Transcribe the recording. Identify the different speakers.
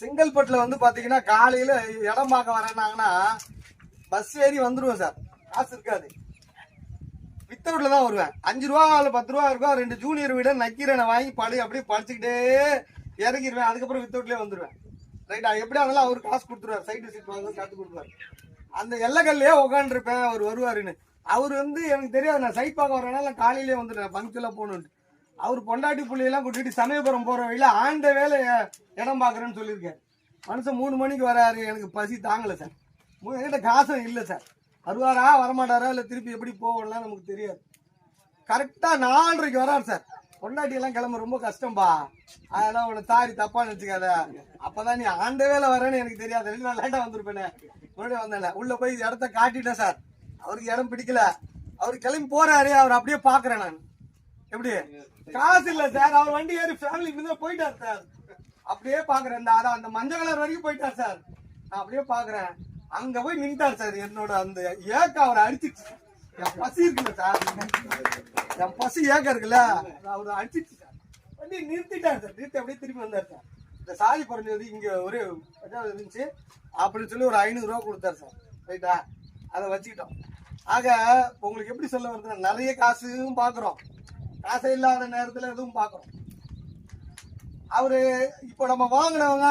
Speaker 1: செங்கல்பட்டுல வந்து பாத்தீங்கன்னா காலையில இடம் பார்க்க வரேன்னாங்கன்னா பஸ் ஏறி வந்துருவேன் சார். காசு இருக்காது. வித்தவுட்ல தான் வருவேன். அஞ்சு ரூபா இல்ல பத்து ரூபா இருக்கும் ரெண்டு ஜூனியர் வீட நக்கீரனை வாங்கி படி அப்படியே படிச்சுக்கிட்டே இறங்கிடுவேன் அதுக்கப்புறம் வித்தவுட்லயே வந்துருவேன். ரைட்டா எப்படியா இருந்தாலும் அவர் காசு கொடுத்துருவார். சைடு சீட் வாங்க காத்து கொடுப்பாரு. அந்த எல்லக்கல்லையே உட்காந்துருப்பேன் அவர் வருவாருன்னு. அவர் வந்து எனக்கு தெரியாது. நான் சைட் பார்க்க வரனால காலையிலேயே வந்துடுறேன் பங்க்சுவலாக போகணுன்ட்டு அவர் பொண்டாட்டி பிள்ளையெல்லாம் கூட்டிட்டு சமயபுரம் போற வழியில ஆண்ட வேலை இடம் பாக்குறேன்னு சொல்லியிருக்கேன் மனுஷன் மூணு மணிக்கு வராரு எனக்கு பசி தாங்கலை சார். என்கிட்ட காசும் இல்லை சார். வருவாரா வரமாட்டாரா இல்லை திருப்பி எப்படி போகலாம் நமக்கு தெரியாது. கரெக்டாக நாலரைக்கு வரார் சார். பொண்டாட்டி எல்லாம் கிளம்ப ரொம்ப கஷ்டம்பா. அதெல்லாம் உன்னை தாரி தப்பா நினச்சிக்காத. அப்பதான் நீ ஆண்ட வேலை வரேன்னு எனக்கு தெரியாது. நான் லேட்டாக வந்திருப்பேனே. முன்னாடி வந்தேன் உள்ள போய் இடத்த காட்டிட்டேன் சார். அவருக்கு இடம் பிடிக்கல. அவர் கிளம்பி போறாரு அவர் அப்படியே பாக்குறேன் நான். எப்படி? காசு இல்ல சார். அவர் வண்டி ஏறி ஃபேமிலி மிந்த போயிட்டார் சார். அப்படியே பாக்குறேன். இந்த அதான் அந்த மஞ்சள் கலர் வரைக்கும் போயிட்டார் சார். நான் அப்படியே பாக்குறேன். அங்க போய் நின்ட்டார் சார் என்னோட அந்த ஏக்க அவரை அடிச்சிச்சு. என் பசி இருக்குல்ல சார். என் பசி ஏக்க இருக்குல்ல. அவர் அடிச்சிச்சு சார். வண்டி நிறுத்திட்டார் சார். நிறுத்தி அப்படியே திரும்பி வந்தார் சார். இந்த சாதி குறைஞ்சது இங்க ஒரு இடம் இருந்துச்சு. அப்படின்னு சொல்லி ஒரு ஐநூறு ரூபா கொடுத்தாரு சார். ரைட்டா? அதை வச்சுக்கிட்டோம். ஆக உங்களுக்கு எப்படி சொல்ல வருதுன்னா நிறைய காசும் பார்க்குறோம் ஆசை இல்லாத நேரத்தில் எதுவும் பார்க்குறோம் அவரு இப்போ நம்ம வாங்கினவங்க